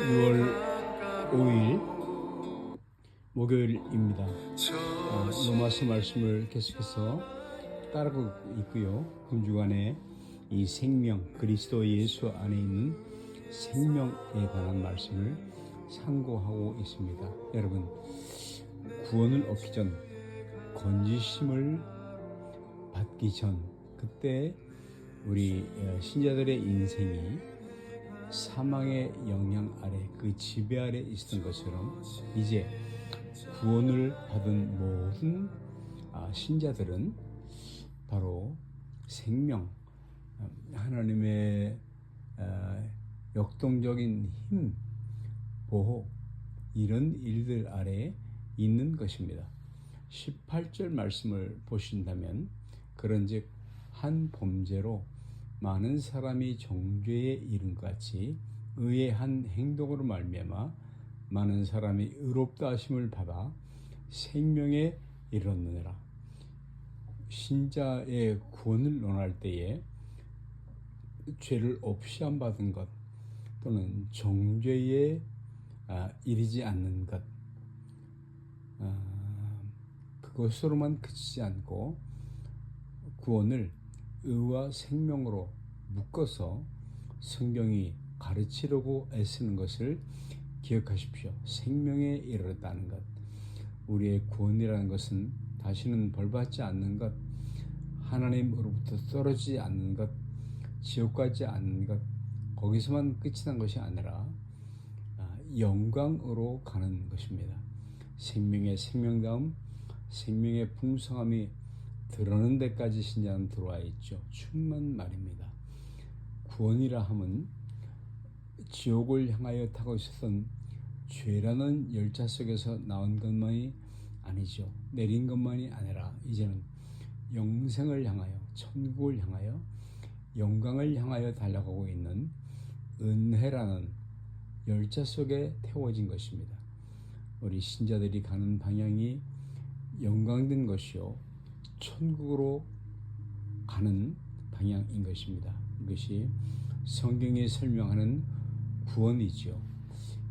6월 5일 목요일입니다. 어, 로마서 말씀을 계속해서 따르고 있고요. 금주간에 이 생명 그리스도 예수 안에 있는 생명에 관한 말씀을 상고하고 있습니다. 여러분 구원을 얻기 전 건지심을 받기 전 그때 우리 어, 신자들의 인생이 사망의 영향 아래 그 지배 아래 있었던 것처럼 이제 구원을 받은 모든 아, 신자들은 바로 생명 어, 하나님의 어, 역동적인 힘 보호 이런 일들 아래 있는 것입니다. 18절 말씀을 보신다면 그런즉 한 범죄로 많은 사람이 정죄에 이른 것 같이 의의 한 행동으로 말미암아 많은 사람이 의롭다 하심을 받아 생명에 이르렀느니라. 신자의 구원을 논할 때에 죄를 없이 안 받은 것 또는 정죄에 아, 이르지 않는 것 아, 그것으로만 그치지 않고 구원을 의와 생명으로 묶어서 성경이 가르치려고 애쓰는 것을 기억하십시오. 생명에 이르렀다는 것. 우리의 구원이라는 것은 다시는 벌받지 않는 것, 하나님으로부터 떨어지지 않는 것, 지옥 가지 않는 것, 거기서만 끝이 난 것이 아니라 아, 영광으로 가는 것입니다. 생명의 생명다움, 생명의 풍성함이 드러는 데까지 신자는 들어와 있죠. 충만 말입니다. 구원이라 함은 지옥을 향하여 타고 있었던 죄라는 열차 속에서 나온 것만이 아니죠. 내린 것만이 아니라 이제는 영생을 향하여 천국을 향하여 영광을 향하여 달려가고 있는 은혜라는 열차 속에 태워진 것입니다. 우리 신자들이 가는 방향이 영광된 것이요 천국으로 가는 방향인 것입니다. 이것이 성경이 설명하는 구원이지요.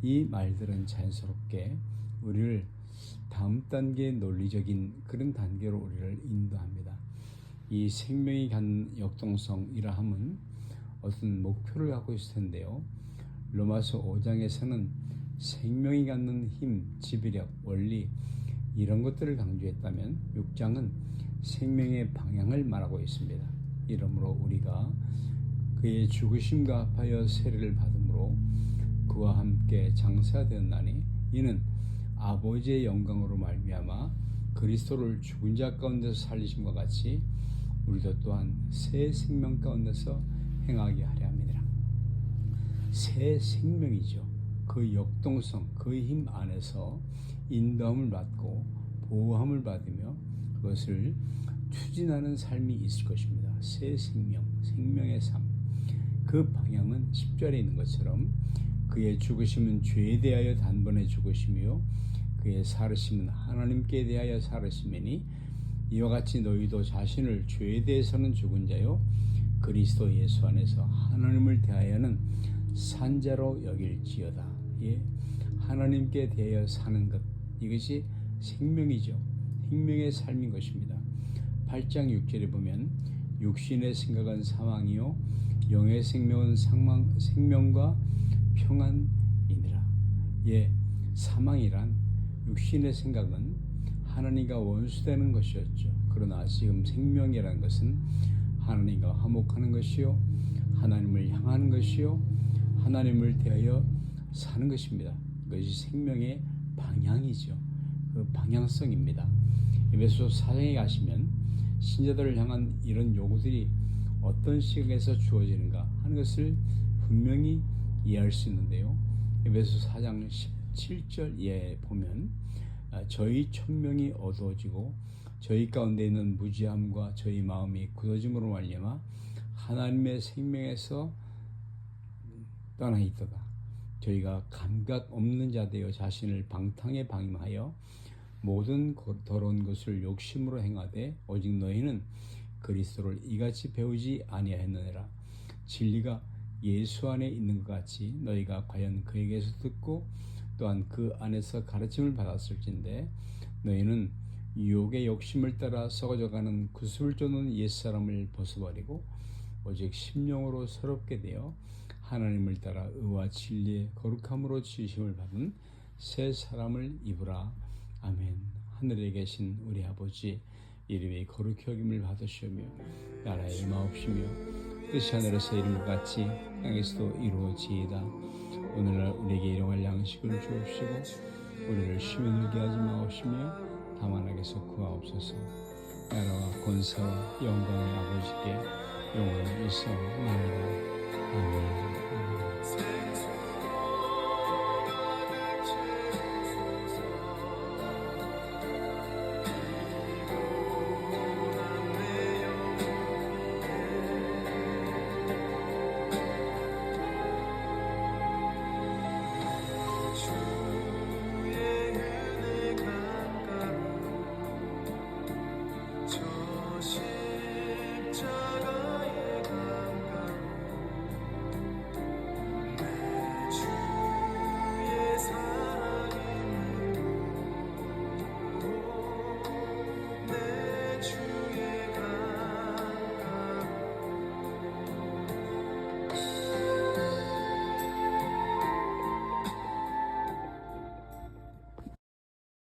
이 말들은 자연스럽게 우리를 다음 단계의 논리적인 그런 단계로 우리를 인도합니다. 이 생명이 갖는 역동성이라 함은 어떤 목표를 갖고 있을 텐데요. 로마서 5장에서는 생명이 갖는 힘, 지배력, 원리 이런 것들을 강조했다면 6장은 생명의 방향을 말하고 있습니다. 이러므로 우리가 그의 죽으심과 합하여 세례를 받음으로 그와 함께 장사되었나니 이는 아버지의 영광으로 말미암아 그리스도를 죽은 자 가운데서 살리심과 같이 우리도 또한 새 생명 가운데서 행하게 하려 합니다. 새 생명이죠. 그 역동성, 그 힘 안에서 인도함을 받고 보호함을 받으며 그 것을 추진하는 삶이 있을 것입니다. 새 생명, 생명의 삶. 그 방향은 10절에 있는 것처럼 그의 죽으심은 죄에 대하여 단번에 죽으시며 그의 살으심은 하나님께 대하여 살으심이니 이와 같이 너희도 자신을 죄에 대해서는 죽은 자요 그리스도 예수 안에서 하나님을 대하여는 산자로 여길지어다. 예. 하나님께 대하여 사는 것 이것이 생명이죠. 생명의 삶인 것입니다. 8장 6절에 보면 육신의 생각은 사망이요 영의 생명은 상망, 생명과 평안이니라. 예, 사망이란 육신의 생각은 하나님과 원수되는 것이었죠. 그러나 지금 생명이라는 것은 하나님과 화목하는 것이요 하나님을 향하는 것이요 하나님을 대하여 사는 것입니다. 그것이 생명의 방향이죠. 그 방향성입니다. 에베소 4장에 가시면 신자들을 향한 이런 요구들이 어떤 시각에서 주어지는가 하는 것을 분명히 이해할 수 있는데요. 에베소 4장 17절에 보면 아, 저희 천명이 어두워지고 저희 가운데 있는 무지함과 저희 마음이 굳어짐으로 말미암아 하나님의 생명에서 떠나 있도다. 저희가 감각 없는 자 되어 자신을 방탕에 방임하여 모든 더러운 것을 욕심으로 행하되 오직 너희는 그리스도를 이같이 배우지 아니하였느니라. 진리가 예수 안에 있는 것 같이 너희가 과연 그에게서 듣고 또한 그 안에서 가르침을 받았을진데 너희는 유혹의 욕심을 따라 썩어져가는 구습을 쫓는 옛사람을 벗어버리고 오직 심령으로 새롭게 되어 하나님을 따라 의와 진리의 거룩함으로 지으심을 받은 새 사람을 입으라. 아멘. 하늘에 계신 우리 아버지 이름이 거룩히 여김을 받으시오며 나라의 마옵시며 뜻이 하늘에서 이룬 것 같이 땅에서도 이루어지이다. 오늘날 우리에게 일용할 양식을 주옵시고 우리를 심히 들게 하지 마옵시며 다만 하게서 구하옵소서. 나라와 권세와 영광의 아버지께 영원히 있어나이다. 아멘